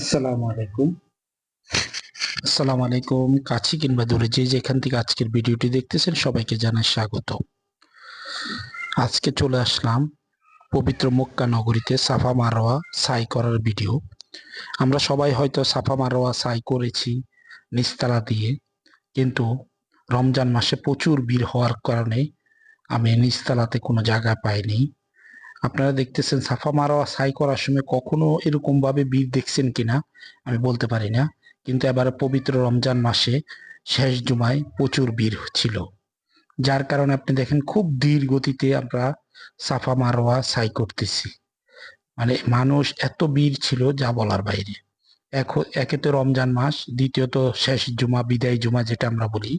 আসসালামু আলাইকুম। আসসালামু আলাইকুম। কাছে কিংবা দূরে যে যেখান থেকে আজকের ভিডিওটি দেখতেছেন সবাইকে জানাই স্বাগত। আজকে চলে আসলাম পবিত্র মক্কা নগরীতে সাফা মারোয়া সাই করার ভিডিও। আমরা সবাই হয়তো সাফা মারোয়া সাই করেছি নিস্তালা দিয়ে, কিন্তু রমজান মাসে প্রচুর ভিড় হওয়ার কারণে আমি নিস্তালাতে কোনো জায়গা পাইনি। আপনারা দেখতেছেন সাফা মারোয়া সাই করার সময় কখনো এরকম ভাবে ভিড় দেখছেন কিনা? আমি বলতে পারি না। কিন্তু এবারে পবিত্র রমজান মাসে শেষ জুমায় প্রচুর ভিড় ছিল। যার কারণে আপনি দেখেন খুব ধীর গতিতে আমরা সাফা মারোয়া সাই করতেছি। মানে মানুষ এত ভিড় ছিল যা বলার বাইরে। একে তো রমজান মাস, দ্বিতীয়ত শেষ জুমা, বিদায় জুমা যেটা আমরা বলি,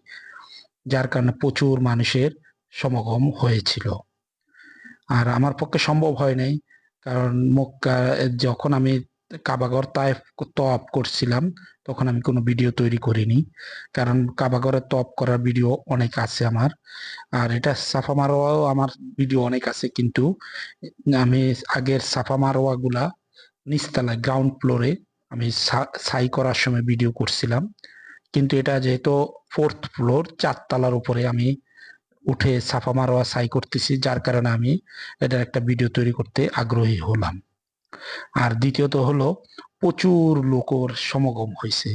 যার কারণে প্রচুর মানুষের সমাগম হয়েছিল। আর আমার পক্ষে সম্ভব হয় নাই। কারণ মক্কা যখন আমি কাবাগর তায়েফ তপ করছিলাম, তখন আমি কোনো ভিডিও তৈরি করিনি। কারণ কাবাগরে তপ করার ভিডিও অনেক আছে আমার। আর এটা সাফা মারোয়াও আমার ভিডিও অনেক আছে, কিন্তু আমি আগের সাফা মারোয়া গুলা নিচতলায় গ্রাউন্ড ফ্লোরে আমি সাই করার সময় ভিডিও করছিলাম। কিন্তু এটা যেহেতু ফোর্থ ফ্লোর চারতলার উপরে আমি উঠে সাফা মারোয়া সাই করতেছি, যার কারণে আমি এটার একটা ভিডিও তৈরি করতে আগ্রহী হলাম। আর দ্বিতীয়ত হলো, প্রচুর লোকর সমাগম হয়েছে।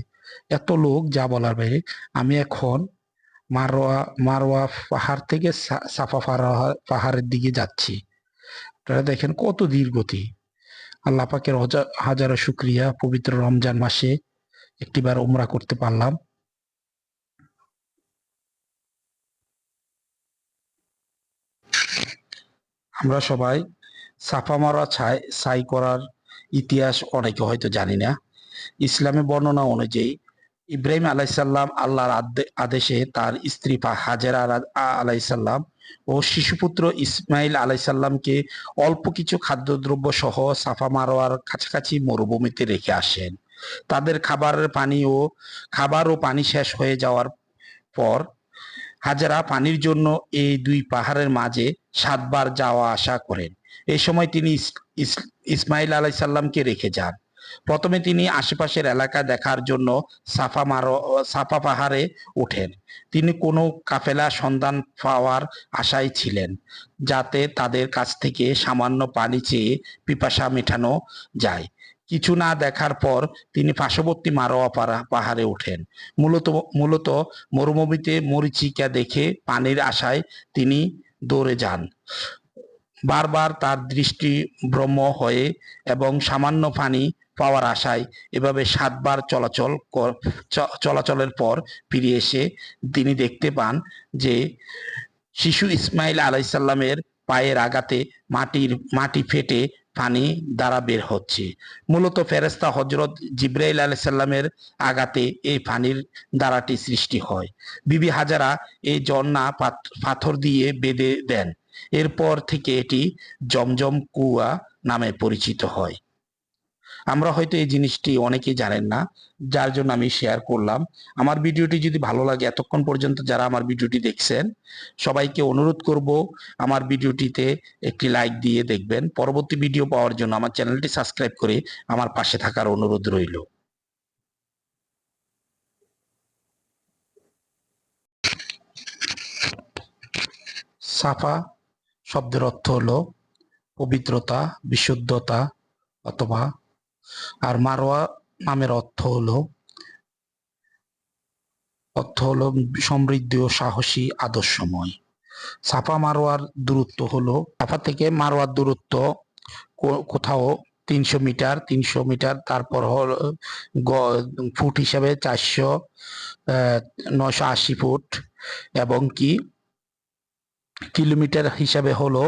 এত লোক, যা বলার বাইরে, আমি এখন মারোয়া মারোয়া পাহাড় থেকে সাফা পাহাড়ের দিকে যাচ্ছি। আপনারা দেখেন কত দীর্ঘতি আল্লাহ পাকের হাজারো শুক্রিয়া, পবিত্র রমজান মাসে একটিবার উমরা করতে পারলাম। আমরা সবাই সাফা মারা ছাই ছাই করার ইতিহাস অনেকে হয়তো জানি না। ইসলামে বর্ণনা অনুযায়ী ইব্রাহিম আলাইসাল্লাম আল্লাহর আদেশে তার স্ত্রী হাজেরা আলাইসাল্লাম ও শিশুপুত্র ইসমাইল আলাইসাল্লামকে অল্প কিছু খাদ্যদ্রব্য সহ সাফা মারোয়ার কাছাকাছি মরুভূমিতে রেখে আসেন। তাদের খাবারের পানি ও খাবার ও পানি শেষ হয়ে যাওয়ার পর হাজারা পানির জন্য এই দুই পাহাড়ের মাঝে সাতবার যাওয়া আসা করেন। এই সময় তিনি ইসমাইল আলাইসাল্লামকে রেখে যান। প্রথমে তিনি আশেপাশের এলাকা দেখার জন্য সাফা মারো, সাফা পাহাড়ে ওঠেন। তিনি কোনো কাফেলা সন্ধান পাওয়ার আশায় ছিলেন, যাতে তাদের কাছ থেকে সামান্য পানি চেয়ে পিপাসা মেটানো যায়। কিছু না দেখার পর তিনি পার্শ্ববর্তী মারোয়া পাহাড়ে ওঠেন। মূলত মূলত মরুভূমিতে মরিচিকা দেখে পানির আশায় তিনি দৌড়ে যান। বারবার তার দৃষ্টি ভ্রম হয়ে এবং সামান্য পানি পাওয়ার আশায় এভাবে সাতবার চলাচল চলাচলের পর ফিরে এসে তিনি দেখতে পান যে শিশু ইসমাইল আলাইসাল্লামের পায়ের আঘাতে মাটির, মাটি ফেটে পানি দ্বারা বের হচ্ছে। মূলত ফেরেস্তা হজরত জিব্রাইল আলাইসাল্লামের আঘাতে এই পানির দ্বারাটি সৃষ্টি হয়। বিবি হাজারা এই জন্না পাথর দিয়ে বেঁধে দেন। এরপর থেকে এটি জমজম কুয়া নামে পরিচিত হয়। আমরা হয়তো এই জিনিসটি অনেকেই জানেন না, যার জন্য আমি শেয়ার করলাম। আমার ভিডিওটি যদি ভালো লাগে এতক্ষণ পর্যন্ত যারা আমার ভিডিওটি দেখছেন, সবাইকে অনুরোধ করব আমার ভিডিওটিতে একটি লাইক দিয়ে দেখবেন। পরবর্তী ভিডিও পাওয়ার জন্য আমার চ্যানেলটি সাবস্ক্রাইব করে আমার পাশে থাকার অনুরোধ রইল। সাফা শব্দের অর্থ হলো পবিত্রতা, বিশুদ্ধতা অথবা আর মারোয়া নামের অর্থ হলো অর্থ হলো সমৃদ্ধি ও সাহসী আদর্শময়। সাফা মারোয়ার দূরত্ব হলো, সাফা থেকে মারোয়ার দূরত্ব কোথাও তিনশো মিটার তিনশো মিটার, তারপর হল ফুট হিসাবে চারশো নশো আশি ফুট এবং কি কিলোমিটার হিসাবে হলো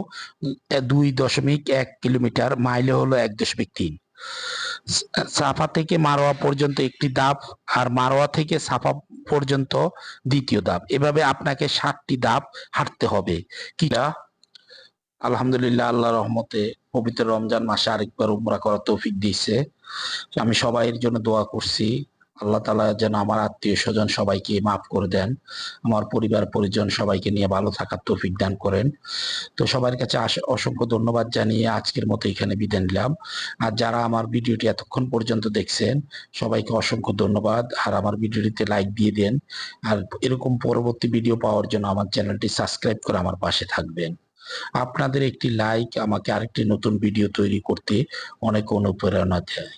দুই দশমিক এক কিলোমিটার, মাইলে হলো এক দশমিক তিন। সাফা থেকে মারোয়া পর্যন্ত একটি ধাপ আর মারোয়া থেকে সাফা পর্যন্ত দ্বিতীয় ধাপ এভাবে আপনাকে ষাটটি ধাপ হাঁটতে হবে। কিনা আলহামদুলিল্লাহ আল্লাহ রহমতে পবিত্র রমজান মাসে আরেকবার উমরা করার তৌফিক দিয়েছে। আমি সবাইয়ের জন্য দোয়া করছি। আল্লাহ তালা যেন আমার আত্মীয় স্বজন সবাইকে মাফ করে দেন, আমার পরিবার, পরিজন সবাইকে নিয়ে ভালো থাকার তৌফিক দান করেন। তো সবার কাছে অসংখ্য ধন্যবাদ জানিয়ে আজকের মতো এখানে বিদায় নিলাম। আর যারা আমার ভিডিওটি এতক্ষণ পর্যন্ত দেখছেন, সবাইকে অসংখ্য ধন্যবাদ। আর আমার ভিডিওটিতে লাইক দিয়ে দেন। আর এরকম পরবর্তী ভিডিও পাওয়ার জন্য আমার চ্যানেলটি সাবস্ক্রাইব করে আমার পাশে থাকবেন। আপনাদের একটি লাইক আমাকে আরেকটি নতুন ভিডিও তৈরি করতে অনেক অনুপ্রেরণা দেয়।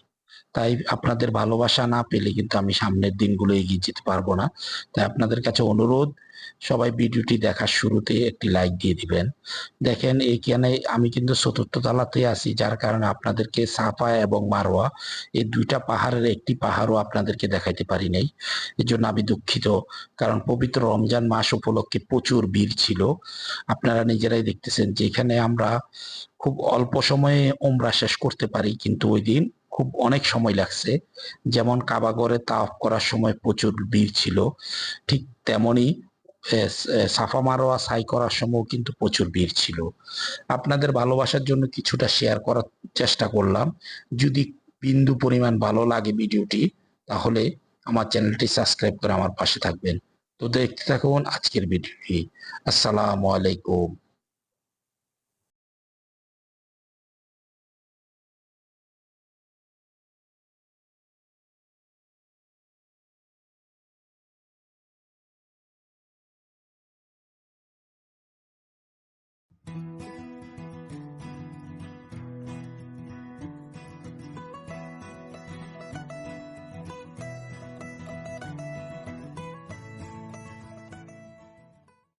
তাই আপনাদের ভালোবাসা না পেলে কিন্তু আমি সামনের দিনগুলো এগিয়ে যেতে পারব না। তাই আপনাদের কাছে অনুরোধ, সবাই ভিডিওটি দেখার শুরুতে একটি লাইক দিয়ে দিবেন। দেখেন এইখানে আমি কিন্তু চতুর্থ তলাতে আছি, যার কারণে আপনাদেরকে সাফা এবং মারোয়া, এই দুইটা পাহাড়ের একটি পাহাড়ও আপনাদেরকে দেখাইতে পারি নাই। এর জন্য আমি দুঃখিত, কারণ পবিত্র রমজান মাস উপলক্ষে প্রচুর ভিড় ছিল। আপনারা নিজেরাই দেখতেছেন যেখানে আমরা খুব অল্প সময়ে ওমরা শেষ করতে পারি, কিন্তু ওই দিন খুব অনেক সময় লাগছে। যেমন কাবাগরে তাওয়াফ করার সময় প্রচুর ভিড় ছিল। ঠিক তেমনি এ, এ, সাফা মারোয়া সাই করার সময় কিন্তু প্রচুর ভিড় ছিল। আপনাদের ভালোবাসার জন্য কিছুটা শেয়ার করার চেষ্টা করলাম। যদি বিন্দু পরিমাণ ভালো লাগে ভিডিওটি তাহলে আমার চ্যানেলটি সাবস্ক্রাইব করে আমার পাশে থাকবেন। তো দেখতে থাকুন আজকের ভিডিওটি। আসসালামু আলাইকুম।